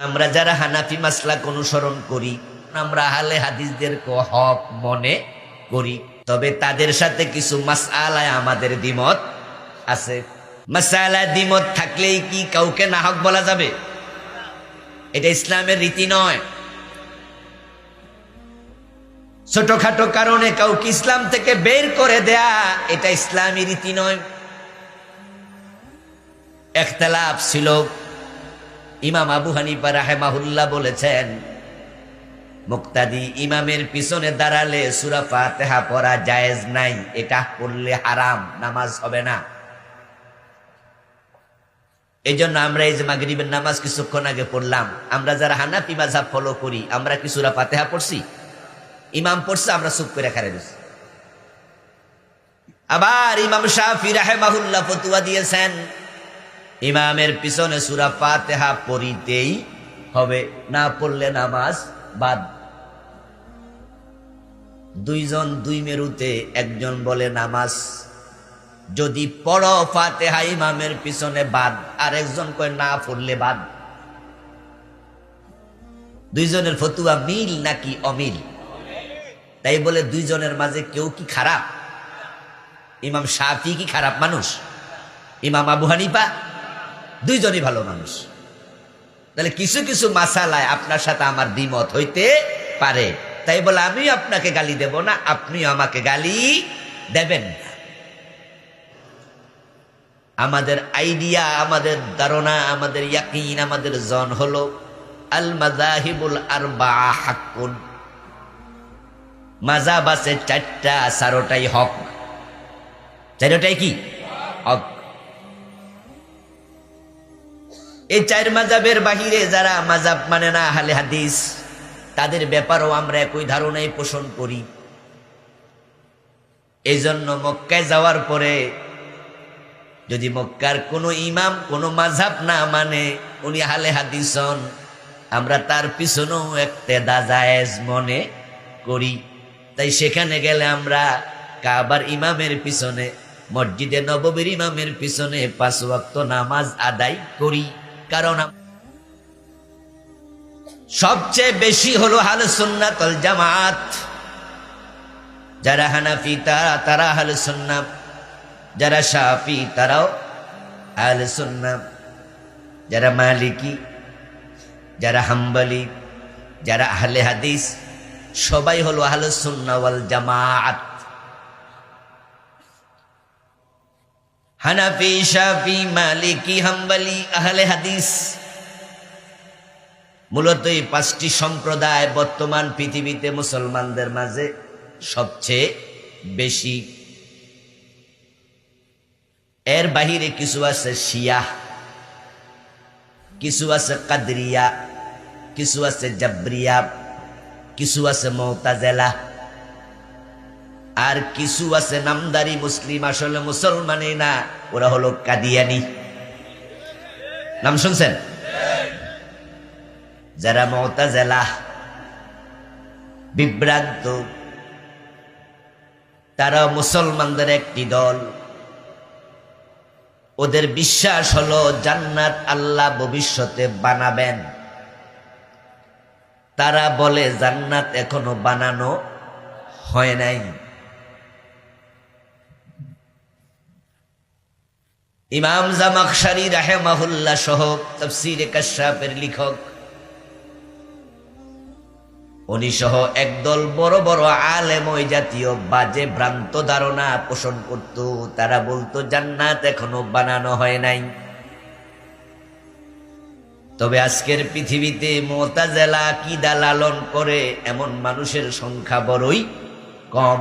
আমরা যারা হানাফি মাসলাক অনুসরণ করি, আমরা আহলে হাদিসদের হক মনে করি। তবে তাদের সাথে কিছু মাসআলায় আমাদের দ্বিমত আছে। মাসালায় দ্বিমত থাকলেই কি কাউকে নাহক বলা যাবে? এটা ইসলামের রীতি নয়। ছোটখাটো কারণে কাউকে ইসলাম থেকে বের করে দেয়া, এটা ইসলামী রীতি নয়। একতলাপ ছিল। ইমাম আবু হানিফা রাহেমাহুল্লাহ বলেছেন, মুক্তাদি ইমামের পিছনে দাঁড়ালে সুরা ফাতেহা পড়া জায়েজ নাই, এটা পড়লে হারাম, নামাজ হবে না। এই জন্য আমরা এই যে মাগরিবের নামাজ কিছুক্ষণ আগে পড়লাম, আমরা যারা হানাফি মাঝাব ফলো করি, আমরা কি সুরা ফাতেহা পড়ছি? ইমাম পড়ছে, আমরা চুপ করে খারে দিচ্ছি আবার ইমাম শাহি রাহেমাহুল্লাহ ফতুয়া দিয়েছেন ইমামের পিছনে সুরা ফাতেহা পড়িতেই হবে, না পড়লে নামাজ বাদ। দুইজন দুই মেরুতে একজন বলে নামাজ। যদি পড়ো ফাতেহা ইমামের পিছনে বাদ আর একজন কয় না পড়লে বাদ। দুইজনের ফতুয়া মিল নাকি অমিল? তাই বলে দুইজনের মাঝে কেউ কি খারাপ? ইমাম শাফি কি খারাপ মানুষ? ইমাম আবু হানিফা? দুইজনই ভালো মানুষ। তাহলে কিছু কিছু মাসালায় আপনার সাথে আমার দ্বিমত হইতে পারে। তাই বলে, আমি আপনাকে গালি দেব না, আপনিও আমাকে গালি দেবেন না। আমাদের আইডিয়া, আমাদের ধারণা, আমাদের ইয়াকিন, আমাদের জন হলো আল মাজাহিবুল আর বা হাক্কুন। মাজাব আছে চারটা, চারোটাই হক। চারোটাই কি? হক। এই চার মাজাবের বাহিরে যারা মাজাব মানে না হালে হাদিস, তাদের ব্যাপারও আমরা একই ধারণাই পোষণ করি। এই জন্য মক্কায় যাওয়ার পরে যদি মক্কার কোনো ইমাম, কোনো মাঝাব না মানে উনি হালে হাদিস হন, আমরা তার পিছনেও একটা জায়েজ মনে করি। তাই সেখানে গেলে আমরা কাবার ইমামের পিছনে, মসজিদে নববীর ইমামের পিছনে পাঁচ ওয়াক্ত নামাজ আদায় করি। কারণ সবচেয়ে বেশি হলো হাল সুন্নাতল জামাত। যারা হানাফি, তারা তারা হাল সুন্নাত যারা সাফি তারাও আল সুন্নাত যারা মালিকি, যারা হাম্বলি, যারা আহলে হাদিস, সবাই হলো আহলে সুন্নাহ ওয়াল জামাত। হানাফি, শাফি, মালিকি, হাম্বলি, আহলে হাদিস। মূলত এই পাঁচটি সম্প্রদায় বর্তমান পৃথিবীতে মুসলমানদের মাঝে সবচেয়ে বেশি। এর বাহিরে কিছু আছে শিয়া, কিছু আছে কাদরিয়া, কিছু আছে জাবরিয়া, কিছু আছে মৌতাজেলা। আর কিছু আছে নামদারি মুসলিম, আসলে মুসলমানই না, ওরা হলো কাদিয়ানি। নাম শুনছেন? যারা মৌতাজেলা বিভ্রান্ত তারা মুসলমানদের একটি দল। ওদের বিশ্বাস হলো জান্নাত আল্লাহ ভবিষ্যতে বানাবেন। তারা বলে, জান্নাত এখনও বানানো হয় নাই। ইমাম জামাকশারি রাহেমাহুল্লাহ সহ তফসির কাশাফের লিখক। উনি সহ একদল বড় বড় আলেম ওই জাতীয় বাজে ভ্রান্ত ধারণা পোষণ করত। তারা বলতো, জান্নাত এখনও বানানো হয় নাই। তবে আজকের পৃথিবীতে মোতাজেলা কিদা লালন করে এমন মানুষের সংখ্যা বড়ই কম।